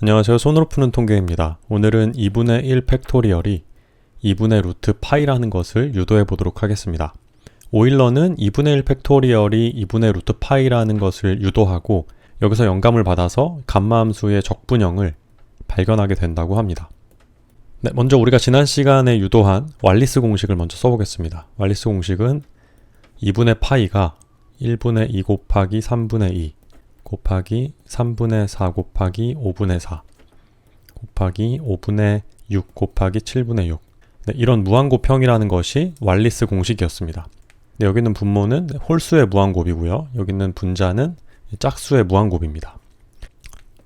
안녕하세요. 손으로 푸는 통계입니다. 오늘은 2분의 1 팩토리얼이 2분의 루트 파이라는 것을 유도해 보도록 하겠습니다. 오일러는 2분의 1 팩토리얼이 2분의 루트 파이라는 것을 유도하고 여기서 영감을 받아서 감마함수의 적분형을 발견하게 된다고 합니다. 네, 먼저 우리가 지난 시간에 유도한 왈리스 공식을 먼저 써보겠습니다. 왈리스 공식은 2분의 파이가 1분의 2 곱하기 3분의 2 곱하기 3분의 4 곱하기 5분의 4 곱하기 5분의 6 곱하기 7분의 6 네, 이런 무한곱형이라는 것이 왈리스 공식이었습니다. 네, 여기 있는 분모는 홀수의 무한곱이고요. 여기 있는 분자는 짝수의 무한곱입니다.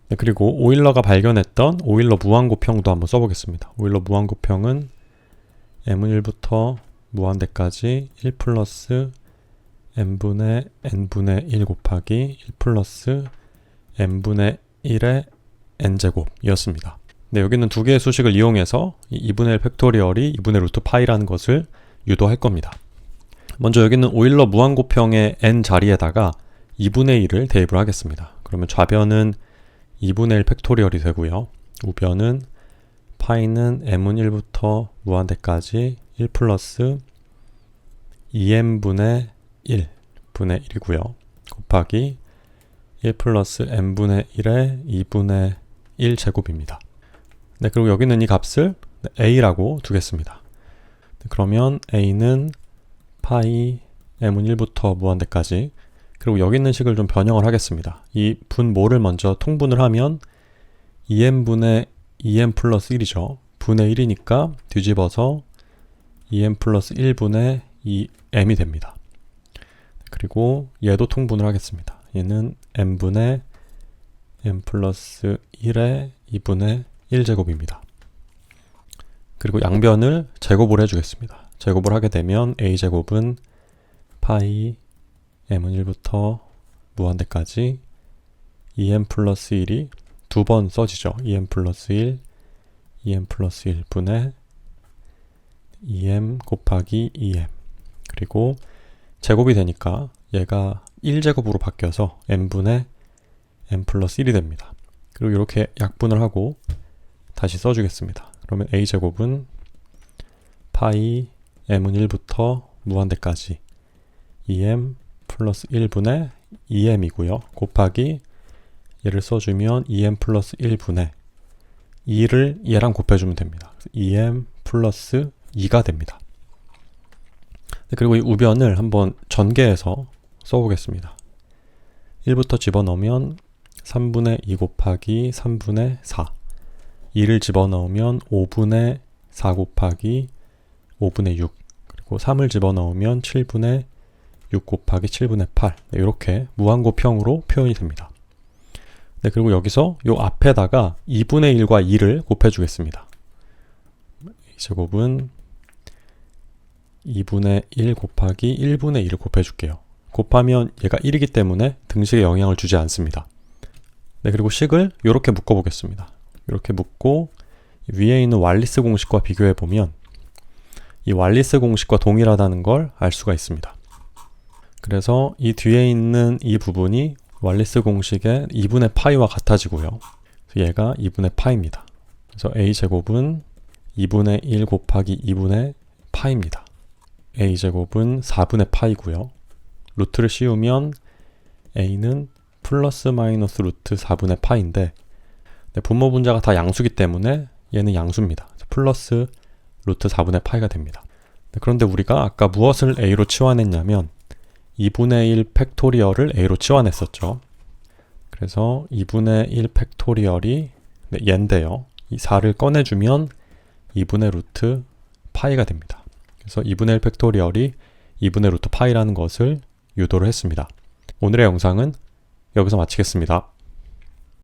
네, 그리고 오일러가 발견했던 오일러 무한곱형도 한번 써보겠습니다. 오일러 무한곱형은 m은 1부터 무한대까지 1 플러스 n분의 n분의 1 곱하기 1 플러스 n분의 1의 n제곱이었습니다. 네, 여기는 두 개의 수식을 이용해서 2분의 1 팩토리얼이 2분의 루트 파이라는 것을 유도할 겁니다. 먼저 여기는 오일러 무한곱형의 n 자리에다가 2분의 1을 대입을 하겠습니다. 그러면 좌변은 2분의 1 팩토리얼이 되고요. 우변은 파이는 m은 1부터 무한대까지 1 플러스 2n분의 1 분의 1이고요. 곱하기 1 플러스 n분의 1의 2분의 1 제곱입니다. 네, 그리고 여기는 이 값을 a라고 두겠습니다. 네, 그러면 a는 파이 m은 1부터 무한대까지 그리고 여기 있는 식을 좀 변형을 하겠습니다. 이 분모를 먼저 통분을 하면 2n분의 2n 플러스 1이죠. 분의 1이니까 뒤집어서 2n 플러스 1분의 2m이 됩니다. 그리고 얘도 통분을 하겠습니다. 얘는 n분의 n 플러스 1의 2분의 1제곱입니다. 그리고 양변을 제곱을 해주겠습니다. 제곱을 하게 되면 a제곱은 파이 m은 1부터 무한대까지 2n 플러스 1이 두 번 써지죠. 2n 플러스 1, 2n 플러스 1분의 2m 곱하기 2m 그리고 제곱이 되니까 얘가 1제곱으로 바뀌어서 n분의 n 플러스 1이 됩니다. 그리고 이렇게 약분을 하고 다시 써주겠습니다. 그러면 a제곱은 파이 m은 1부터 무한대까지 2m 플러스 1분의 2m이고요. 곱하기 얘를 써주면 2m 플러스 1분의 2를 얘랑 곱해주면 됩니다. 2m 플러스 2가 됩니다. 네, 그리고 이 우변을 한번 전개해서 써보겠습니다. 1부터 집어넣으면 3분의 2 곱하기 3분의 4 2를 집어넣으면 5분의 4 곱하기 5분의 6 그리고 3을 집어넣으면 7분의 6 곱하기 7분의 8 네, 이렇게 무한곱형으로 표현이 됩니다. 네, 그리고 여기서 요 앞에다가 2분의 1과 2를 곱해주겠습니다. 제곱은 2분의 1 곱하기 1분의 1을 곱해줄게요. 곱하면 얘가 1이기 때문에 등식에 영향을 주지 않습니다. 네, 그리고 식을 이렇게 묶어보겠습니다. 이렇게 묶고 위에 있는 왈리스 공식과 비교해 보면 이 왈리스 공식과 동일하다는 걸 알 수가 있습니다. 그래서 이 뒤에 있는 이 부분이 왈리스 공식의 2분의 파이와 같아지고요. 얘가 2분의 파입니다. 그래서 a제곱은 2분의 1 곱하기 2분의 파입니다. A제곱은 4분의 파이고요. 루트를 씌우면 a는 플러스 마이너스 루트 4분의 파인데 네, 분모 분자가 다 양수기 때문에 얘는 양수입니다. 플러스 루트 4분의 파이가 됩니다. 네, 그런데 우리가 아까 무엇을 a로 치환했냐면 2분의 1 팩토리얼을 a로 치환했었죠. 그래서 2분의 1 팩토리얼이 네, 얘인데요. 이 4를 꺼내주면 2분의 루트 파이가 됩니다. 그래서 2분의 1 팩토리얼이 2분의 루트 파이라는 것을 유도를 했습니다. 오늘의 영상은 여기서 마치겠습니다.